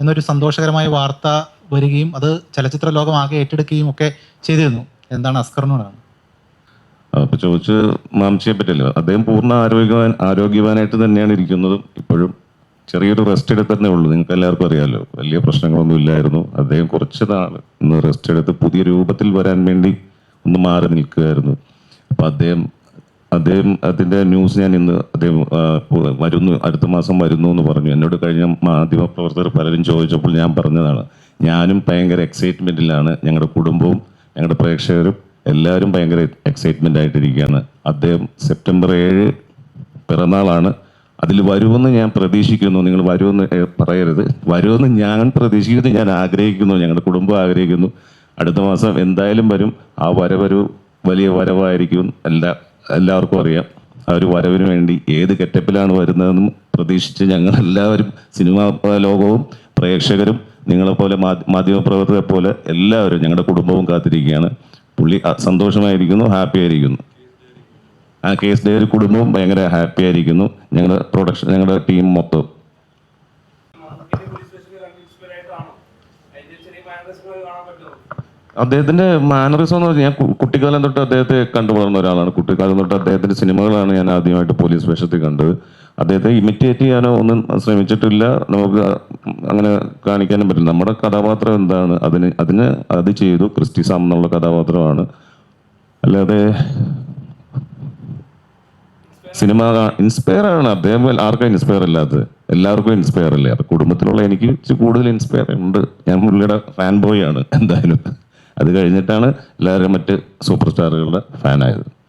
എന്നൊരു സന്തോഷകരമായ വാർത്ത വരികയും അത് ചലച്ചിത്ര ലോകം ആകെ ഏറ്റെടുക്കുകയും ഒക്കെ ചെയ്തിരുന്നു. എന്താണ് അസ്കറിനോടാണ്? അപ്പൊ ചോദിച്ച് മാംസിയെ പറ്റിയല്ലോ? അദ്ദേഹം പൂർണ ആരോഗ്യവാൻ ആരോഗ്യവാനായിട്ട് തന്നെയാണ് ഇരിക്കുന്നത്. ഇപ്പോഴും ചെറിയൊരു റെസ്റ്റ് എടുത്തതന്നെ ഉള്ളൂ. നിങ്ങൾക്ക് എല്ലാവർക്കും അറിയാമല്ലോ വലിയ പ്രശ്നങ്ങളൊന്നും ഇല്ലായിരുന്നു. അദ്ദേഹം കുറച്ച് നാൾ ഇന്ന് റെസ്റ്റ് എടുത്ത് പുതിയ രൂപത്തിൽ വരാൻ വേണ്ടി ഒന്ന് മാറി നിൽക്കുകയായിരുന്നു. അപ്പൊ അദ്ദേഹം അദ്ദേഹം അതിന്റെ ന്യൂസ് ഞാൻ ഇന്ന് അദ്ദേഹം വരുന്നു അടുത്ത മാസം വരുന്നു എന്ന് പറഞ്ഞു. എന്നോട് കഴിഞ്ഞ മാധ്യമ പ്രവർത്തകർ പലരും ചോദിച്ചപ്പോൾ ഞാൻ പറഞ്ഞതാണ് ഞാനും ഭയങ്കര എക്സൈറ്റ്മെന്റിലാണ് ഞങ്ങളുടെ കുടുംബവും ഞങ്ങളുടെ പ്രേക്ഷകരും എല്ലാവരും ഭയങ്കര എക്സൈറ്റ്മെന്റ് ആയിട്ടിരിക്കുകയാണ്. അദ്ദേഹം സെപ്റ്റംബർ ഏഴ് പിറന്നാളാണ്. അതിൽ വരുമെന്ന് ഞാൻ പ്രതീക്ഷിക്കുന്നു. നിങ്ങൾ വരുമെന്ന് പറയരുത്. വരുമെന്ന് ഞാൻ പ്രതീക്ഷിക്കുന്നു ഞാൻ ആഗ്രഹിക്കുന്നു ഞങ്ങളുടെ കുടുംബം ആഗ്രഹിക്കുന്നു. അടുത്ത മാസം എന്തായാലും വരും. ആ വരവൊരു വലിയ വരവായിരിക്കും. എല്ലാ എല്ലാവർക്കും അറിയാം. ആ ഒരു വരവിന് വേണ്ടി ഏത് കെറ്റപ്പിലാണ് വരുന്നതെന്നും പ്രതീക്ഷിച്ച് ഞങ്ങളെല്ലാവരും സിനിമാ ലോകവും പ്രേക്ഷകരും നിങ്ങളെപ്പോലെ മാധ്യ- മാധ്യമപ്രവർത്തകരെ പോലെ എല്ലാവരും ഞങ്ങളുടെ കുടുംബവും കാത്തിരിക്കുകയാണ്. പുള്ളി സന്തോഷമായിരിക്കുന്നു ഹാപ്പി ആയിരിക്കുന്നു. ആ കേസ് ഡേ ഒരു കുടുംബവും ഭയങ്കര ഹാപ്പി ആയിരിക്കുന്നു. ഞങ്ങളുടെ പ്രൊഡക്ഷൻ ഞങ്ങളുടെ ടീം മൊത്തം. അദ്ദേഹത്തിന്റെ മാനറിസം എന്ന് പറഞ്ഞാൽ ഞാൻ കുട്ടിക്കാലം തൊട്ട് അദ്ദേഹത്തെ കണ്ടു വളർന്ന ഒരാളാണ്. കുട്ടിക്കാലം തൊട്ട് അദ്ദേഹത്തിന്റെ സിനിമകളാണ് ഞാൻ ആദ്യമായിട്ട് പോലീസ് വേഷത്തിൽ കണ്ടത്. അദ്ദേഹത്തെ ഇമിറ്റേറ്റ് ചെയ്യാനോ ഒന്നും ശ്രമിച്ചിട്ടില്ല. നമുക്ക് അങ്ങനെ കാണിക്കാനും പറ്റില്ല. നമ്മുടെ കഥാപാത്രം എന്താണ്? അതിന് അതിന് അത് ചെയ്തു. ക്രിസ്റ്റി സാം എന്നുള്ള കഥാപാത്രമാണ്. അല്ലാതെ സിനിമ ഇൻസ്പയർ ആണ്. അദ്ദേഹം ആർക്കും ഇൻസ്പയർ അല്ലാത്തത് എല്ലാവർക്കും ഇൻസ്പയർ അല്ലേ അത് കുടുംബത്തിലുള്ള എനിക്ക് കൂടുതൽ ഇൻസ്പയർ ഉണ്ട്. ഞാൻ പുള്ളിയുടെ ഫാൻ ബോയ് ആണ്. എന്തായാലും. അത് കഴിഞ്ഞിട്ടാണ് എല്ലാവരും മറ്റ് സൂപ്പർ സ്റ്റാറുകളുടെ ഫാനായത്.